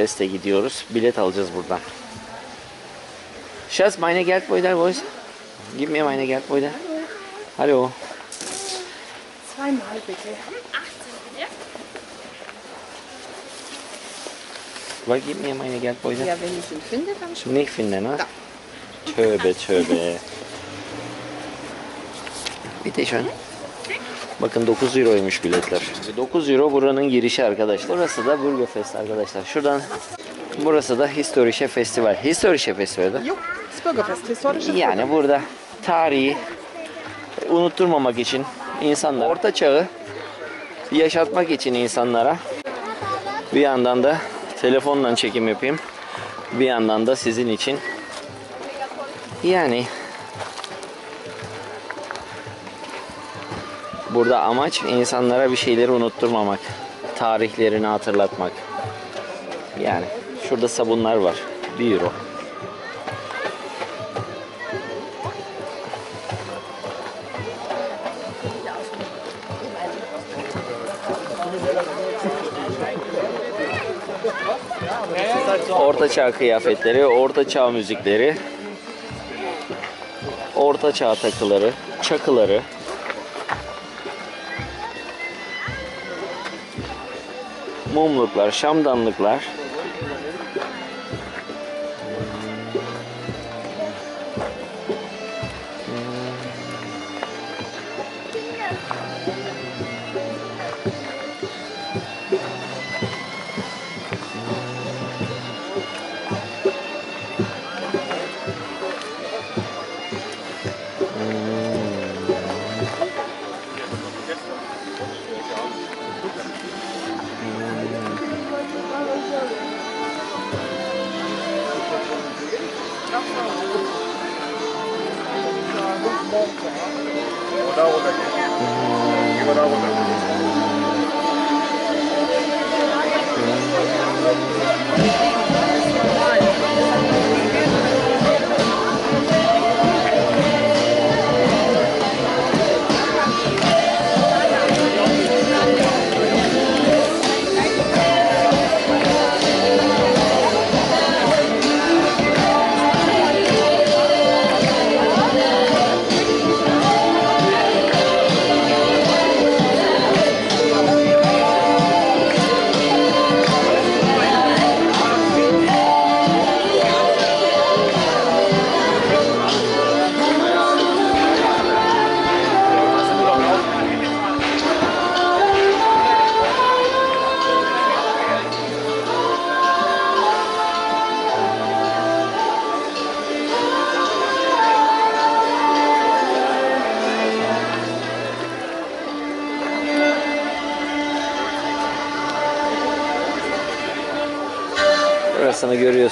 Fest'e gidiyoruz. Bilet alacağız buradan. Schatz, meine Geldbeutel, wo ist? Gib mir meine Geldbeutel. Hallo. Zweimal bitte. Weil gib mir meine Geldbeutel. Ja, wenn ich ihn finde, dann schon. Nicht finden ha? Tövbe tövbe. Bitte schön. Bakın 9 euroymuş biletler. 9 euro buranın girişi arkadaşlar. Burası da Bürgerfest arkadaşlar. Şuradan burası da Historische Festival. Historische Festival'de. Jo, das Bürgerfest, historische Yani burada tarihi unutturmamak için insanlar orta çağı yaşatmak için insanlara bir yandan da telefonla çekim yapayım. Bir yandan da sizin için yani burada amaç insanlara bir şeyleri unutturmamak. Tarihlerini hatırlatmak. Yani şurada sabunlar var. 1 euro. Orta çağ kıyafetleri, orta çağ müzikleri, orta çağ takıları, çakıları. Mumluklar, şamdanlıklar. 小だ尾岳。小田尾岳。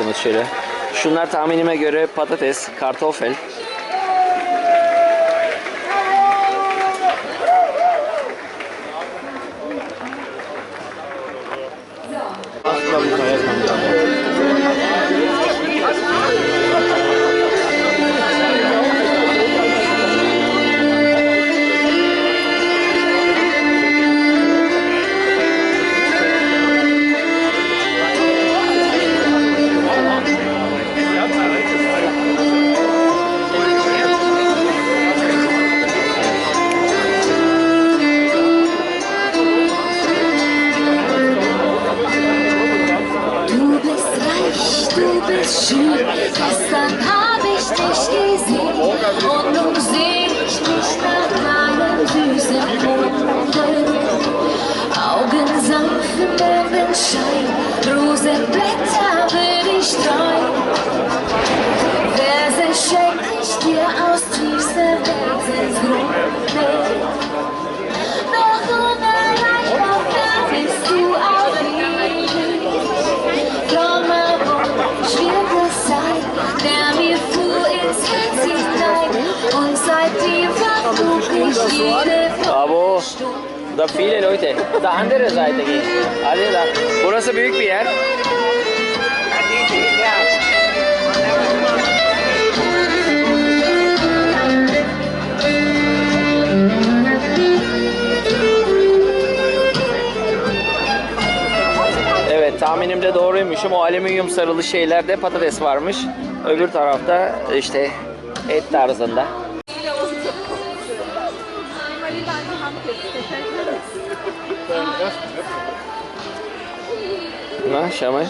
Görüyorsunuz şöyle. Şunlar tahminime göre patates, kartofel. Da viele Leute. Da andere Seite gehen. Hadi da. Burası büyük bir yer. Evet tahminimde doğru koymuşum. O alüminyum sarılı şeylerde patates varmış. Öbür tarafta işte et tarzında. Na, schau mal.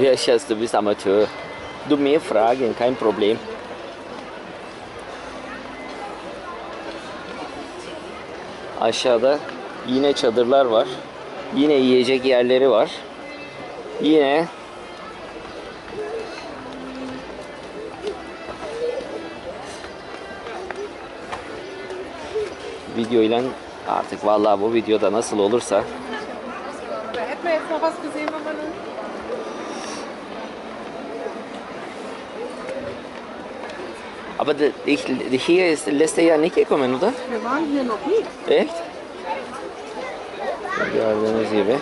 Ja, Schatz, du bist Amateur. Du mir fragen, kein Problem. Aşağıda yine çadırlar var. Yine yiyecek yerleri var. Yine videoyla artık vallahi bu videoda nasıl olursa Aber ich, hier ist letzte Jahr nicht gekommen, oder? Wir waren hier noch nie. Echt? Gördüğünüz gibi.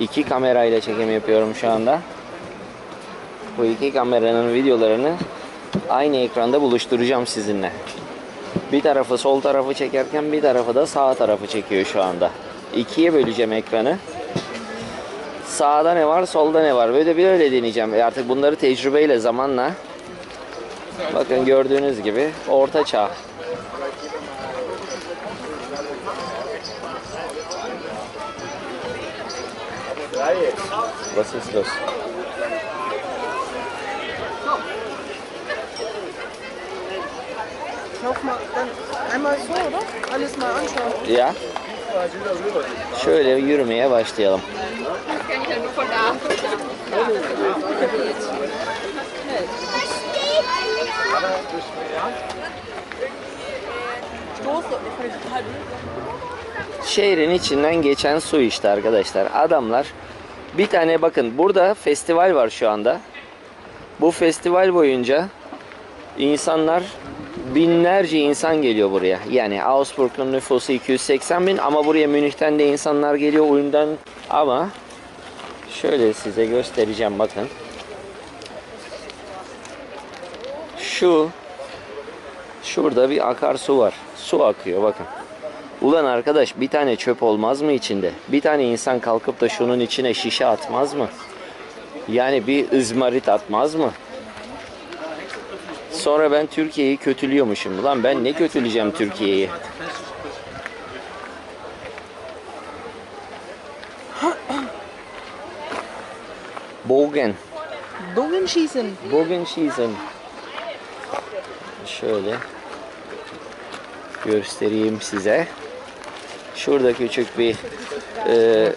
İki kamerayla çekim yapıyorum şu anda. Bu iki kameranın videolarını aynı ekranda buluşturacağım sizinle. Bir tarafı sol tarafı çekerken bir tarafı da sağ tarafı çekiyor şu anda. İkiye böleceğim ekranı. Sağda ne var, solda ne var? Böyle bir öyle deneyeceğim. E artık bunları tecrübeyle zamanla bakın gördüğünüz gibi orta çağ. Was ist los? Lauf mal dann einmal so, oder? Alles mal anschauen. Ya. Şöyle yürümeye başlayalım. Şehrin içinden geçen su işte arkadaşlar. Adamlar bir tane bakın burada festival var şu anda. Bu festival boyunca insanlar binlerce insan geliyor buraya. Yani Augsburg'un nüfusu 280 bin ama buraya Münih'ten de insanlar geliyor Ulm'den ama şöyle size göstereceğim bakın. Şu şurada bir akarsu var. Su akıyor bakın. Ulan arkadaş bir tane çöp olmaz mı içinde? Bir tane insan kalkıp da şunun içine şişe atmaz mı? Yani bir ızmarit atmaz mı? Sonra ben Türkiye'yi kötülüyormuşum. Ulan ben ne kötüleyeceğim Türkiye'yi? Bogen. Bogenschießen. Bogenschießen. Şöyle göstereyim size. Şurada küçük bir e,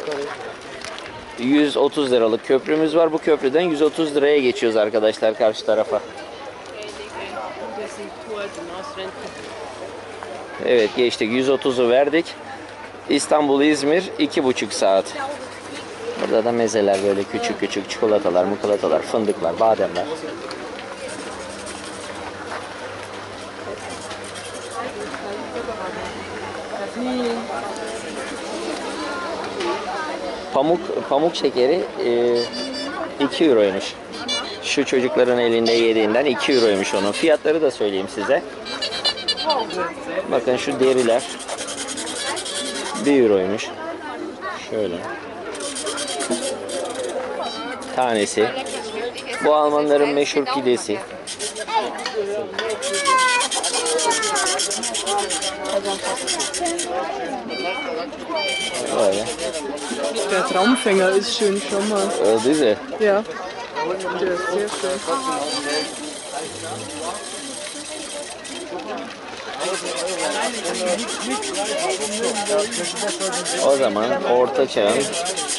130 liralık köprümüz var. Bu köprüden 130 liraya geçiyoruz arkadaşlar karşı tarafa. Evet geçtik. 130'u verdik. İstanbul İzmir 2,5 saat. Burada da mezeler böyle küçük küçük çikolatalar, mukolatalar, fındıklar, bademler. Pamuk pamuk şekeri e, 2 euroymuş. Şu çocukların elinde yediğinden 2 euroymuş onun. Fiyatları da söyleyeyim size. Bakın şu deriler 1 euroymuş. Şöyle. Tanesi. Bu Almanların meşhur pidesi. Böyle. Der Traumfänger ist schön, schau mal. Değil mi? Ja. Sehr schön. O zaman orta çağın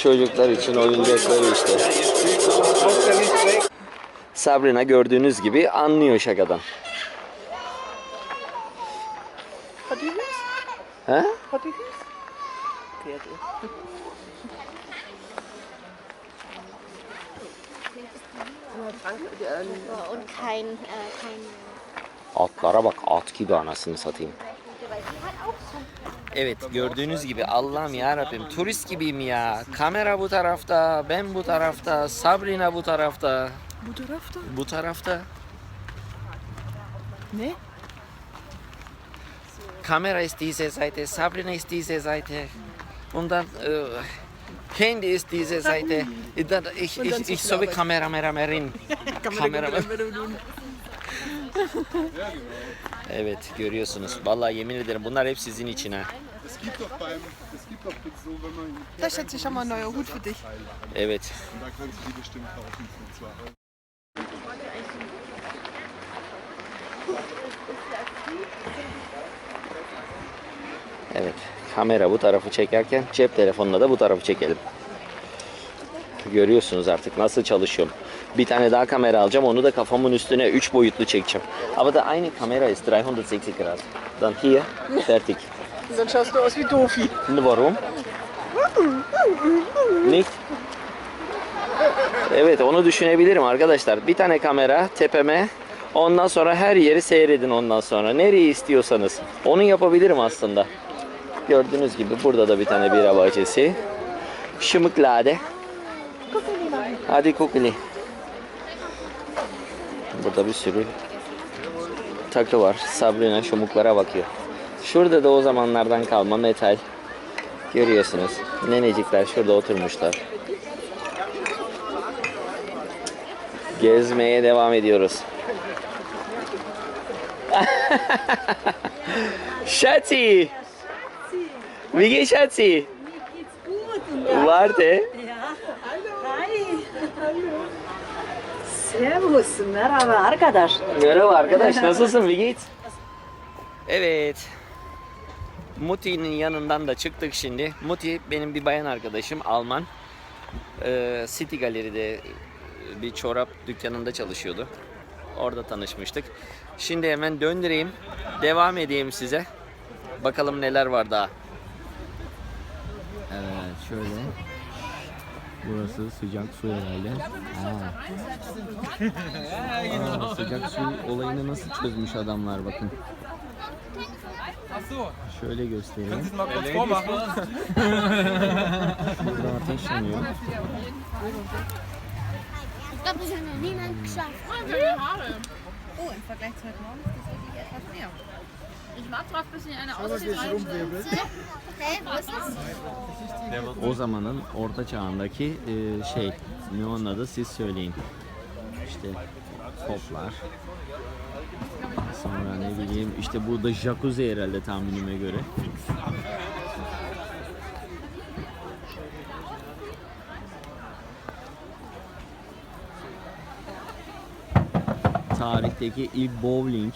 çocuklar için oyuncakları işte. Sabrina gördüğünüz gibi anlıyor şakadan. Hat die Hüß? Ha? Hat die Hüß? Pferde. Und kein, äh, kein Atlara bak at gibi anasını satayım. Evet gördüğünüz gibi Allah'ım ya Rabbim turist gibiyim ya. Kamera bu tarafta, ben bu tarafta, Sabrina bu tarafta, Bu tarafta? bu tarafta. Ne? Kamera ist diese Seite, Sabrina ist diese Seite. Und dann Handy ist diese Seite. Dann, ich, ich, ich so wie Kameramerin. Kameraman. Evet görüyorsunuz. Vallahi yemin ederim bunlar hep sizin için ha. Da schätze ich schon mal neuer Hut für dich. Evet. und da kannst du die bestimmt kaufen für 2 Euro. Evet. Kamera bu tarafı çekerken cep telefonla da bu tarafı çekelim. Görüyorsunuz artık nasıl çalışıyorum. Bir tane daha kamera alacağım. Onu da kafamın üstüne 3 boyutlu çekeceğim. Aber da eine Kamera ist 360 Grad. Dann hier, fertig. Dann schaust du aus wie Dofi. Warum? Nicht? Evet onu düşünebilirim arkadaşlar. Bir tane kamera tepeme ondan sonra her yeri seyredin ondan sonra. Nereyi istiyorsanız. Onu yapabilirim aslında. Gördüğünüz gibi burada da bir tane bira bahçesi. Şımıklade. Hadi kukuli. Burada bir sürü takı var. Sabrina şumuklara bakıyor. Şurada da o zamanlardan kalma metal. Görüyorsunuz. Nenecikler şurada oturmuşlar. Gezmeye devam ediyoruz. Schatzi! Wie geht's, Schatzi? Warte. Hi. Servus, merhaba arkadaş. Merhaba arkadaş, nasılsın? Wie geht's? Evet. Muti'nin yanından da çıktık şimdi. Muti benim bir bayan arkadaşım, Alman. Ee, City Gallery'de bir çorap dükkanında çalışıyordu. Orada tanışmıştık. Şimdi hemen döndüreyim. Devam edeyim size. Bakalım neler var daha. Şöyle. Burası sıcak su herhalde. Aa, sıcak su olayını nasıl çözmüş adamlar bakın. Şöyle göstereyim. Burada ateş yanıyor. Ich glaube, das hat noch niemand geschafft. Oh, im Vergleich zu heute Morgen ist das wirklich etwas mehr. Ich warte drauf, bis ihr eine auszieht. Hä, wo ist? O zamanın orta çağındaki e, şey ne onun adı siz söyleyin. İşte toplar. Sonra ne bileyim işte burada jacuzzi herhalde tahminime göre. Tarihteki ilk bowling